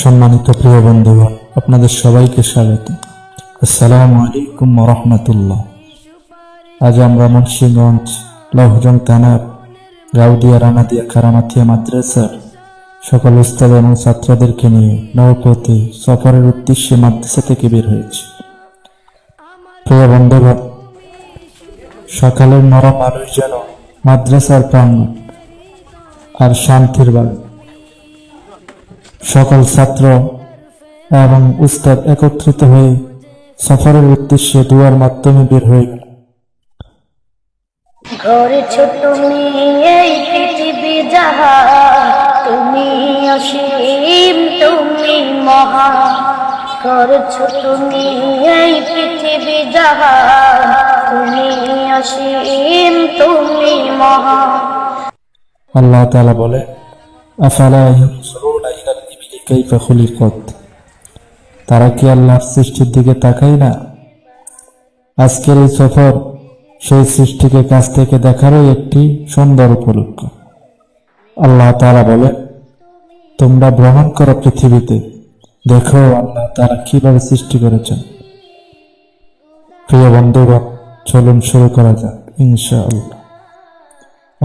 সম্মানিত প্রিয় বন্ধুগণ আপনাদের সবাইকে স্বাগত। আসসালামু আলাইকুম রহমতুল্লাহ। আজ আমরা মুন্সিগঞ্জ, লহজং থানার গাউদিয়া, রানাদিয়া খারামাথিয়া মাদ্রাসার সকল উস্তাদ এবং ছাত্রদেরকে নিয়ে নৌপথে সফরের উদ্দেশ্যে মাদ্রাসা থেকে বের হয়েছি। প্রিয় বন্ধুগণ সকালের নরম আলোয় যেন মাদ্রাসার প্রাঙ্গণ আর শান্তির বাড়ি সকল ছাত্র এবং উস্তাদ একত্রিত হয়ে সফরের উদ্দেশ্যে দুয়ার মাধ্যমে বের হয়ে গেল। ঘরে ছোট মেয়ে পৃথিবী যাহা তুমি অসীম তুমি মহা। ঘরে ছোট মেয়ে পৃথিবী যাহা তুমি অসীম তুমি মহা। আল্লাহ তাআলা বলে আফালা কাইফা খুলিকাত তারা কি আল্লাহর সৃষ্টির দিকে তাকায় না? আজকের এই সফর সেই সৃষ্টিকে কাছ থেকে দেখারও একটি সুন্দর উপলক্ষ। আল্লাহ তাআলা বলে তোমরা ভ্রমণ করো পৃথিবীতে। দেখো আল্লাহ তারা কীভাবে সৃষ্টি করেছেন। প্রিয় বন্ধুগণ, চলুন শুরু করা যাক, ইনশাআল্লাহ।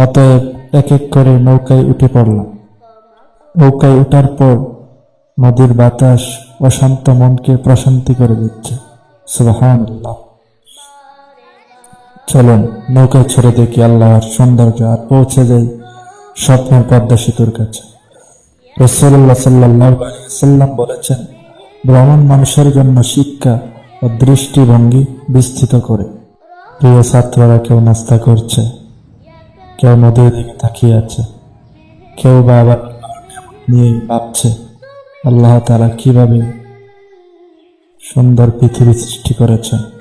অতএব এক এক করে নৌকায় উঠে পড়লাম। নৌকায় উঠার পর নদীর বাতাস অশান্ত মনকে প্রশান্তি করে দিচ্ছে। সুবাহান চলুন নৌকায় ছেড়ে দেখি আল্লাহর সৌন্দর্য আর পৌঁছে যাই স্বপ্নের পদ্মা সেতুর কাছে। রসুল্লাহ সাল্লাহ বলেছেন, ভ্রমণ মানুষের জন্য শিক্ষা ও দৃষ্টিভঙ্গি বিস্তৃত করে। প্রিয় ছাত্ররা কেউ নাস্তা করছে, কেউ নদীর দিকে তাকিয়ে আছে, কেউ বা আবার নিয়ে ভাবছে। আল্লাহ তারা কীভাবে সুন্দর পৃথিবী সৃষ্টি করেছেন।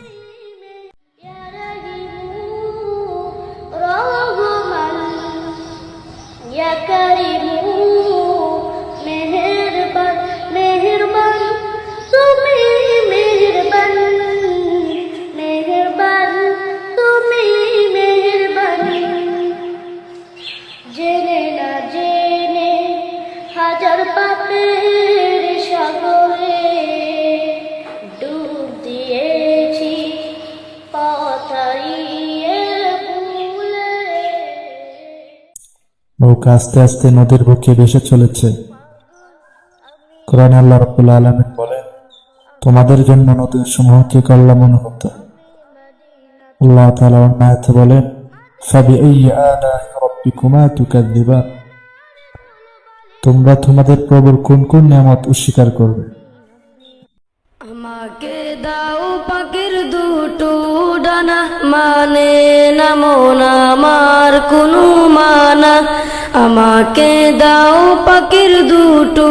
নৌকা আস্তে আস্তে নদীর বুকে ভেসে চলেছে। কোরআন আল্লাহ রব্বুল আলমিন বলেন, তোমাদের জন্য নদীর সমূহকে করলাম অনুভূত আল্লাহ তাআলা অন্যায়তে বলেন রাব্বিকুমা তুকাযযিবান? তোমরা তোমাদের প্রভুর কোন কোন নিয়ামত অস্বীকার করবে? আমাকে দাও পাখির দুটো ডানা মানে না মন আমার কোনো আমাকে দাও পাখির দুটো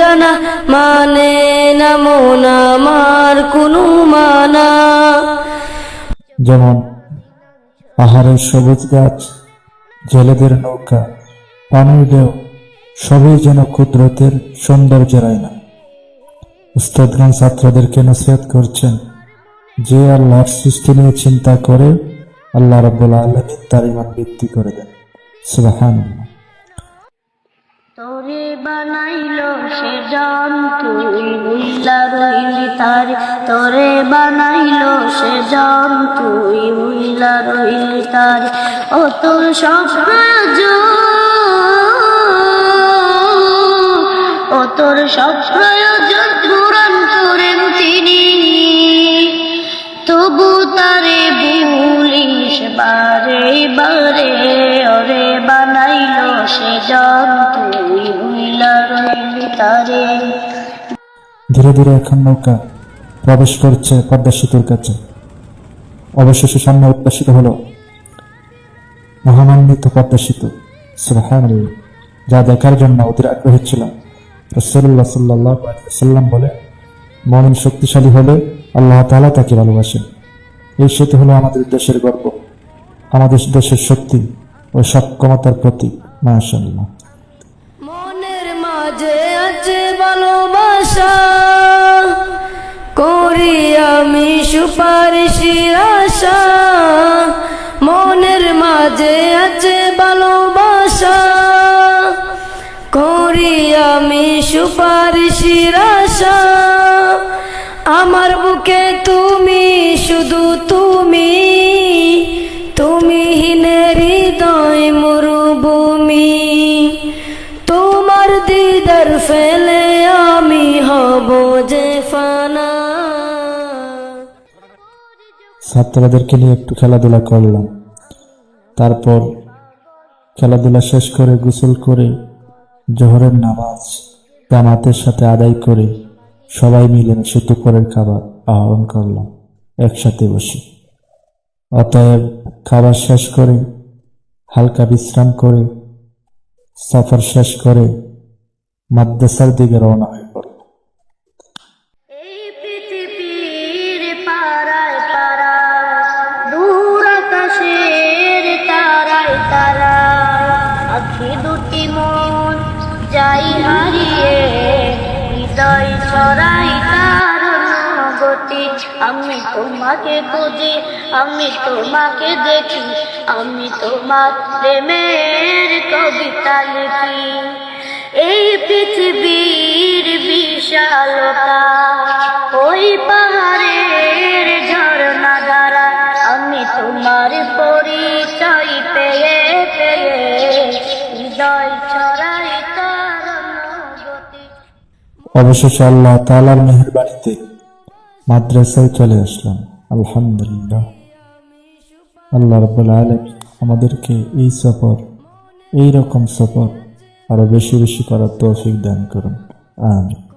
ডানা মানে না মন আমার কোনো মানা। যেমন পাহাড়ের সবুজ গাছ, জেলেদের নৌকা, পানির ঢেউ, সবই যেন কুদরতের সৌন্দর্যের আয়না। উস্তাদগণ ছাত্রদেরকে নসিহত করছেন যে আল্লাহর সৃষ্টি নিয়ে চিন্তা করে আল্লাহ রব্বুল আলমিন তার ইমান বৃদ্ধি করে দেন। সুবাহান তোরে বানাইল সে জান তুই উইলা রইলি তার। তোরে বানাইল সে জান তুই উইলা রইলি তার। ও তোর সব প্রয়োজন ও তোর সব প্রয়োজন রইলি তারে ধীরে ধীরে এখন নৌকা প্রবেশ করছে পদ্মা সেতুর কাছে। অবশেষে সামনে উদ্ভাসিত হলো মহামান্বিত পদ্মা সেতু। যা দেখার জন্য ওদের আগ্রহী ছিল রসুল্লাহ সাল্লাহ সাল্লাম বলে মমিন শক্তিশালী হলে আল্লাহ তালা তাকে ভালোবাসেন। এই সেতু হলো আমাদের দেশের গর্ব। আমাদের দেশের শক্তি ও সক্ষমতার প্রতীক। মাশাল্লাহ ভালোবাসা করি আমি সুপারিশের আশা। মনের মাঝে আছে ভালোবাসা। করি আমি সুপারিশির আশা। আমার বুকে তুমি শুধু তুমি ছাত্রদেরকে নিয়ে একটু খেলাধুলা করলাম। তারপর খেলাধুলা শেষ করে গোসল করে জোহরের নামাজ, জামাতের সাথে আদায় করে সবাই মিলে দুপুরের খাবার আহরণ করলাম, একসাথে বসে। অতএব খাবার শেষ করে, হালকা বিশ্রাম করে, সফর শেষ করে মাদ্রাসার দিকে রওনা হয়ে দুটি মন যাই হারিয়ে, হৃদয় ছড়াই তার গতি আমি তোমাকে খুঁজি, আমি তোমাকে দেখি, আমি তোমার প্রেমের কবিতা লিখি। এই পৃথিবীর বিশালতা, ওই পাহাড়ের ঝর্ণা দ্বারা আমি তোমার অবশেষে আল্লাহ তালার মেহরবানিতে মাদ্রাসায় চলে আসলাম। আলহামদুলিল্লাহ। আল্লাহ রব্বুল আলম আমাদেরকে এই সফর, এই রকম সফর আরও বেশি বেশি করার তৌফিক দান করুন। আমিন।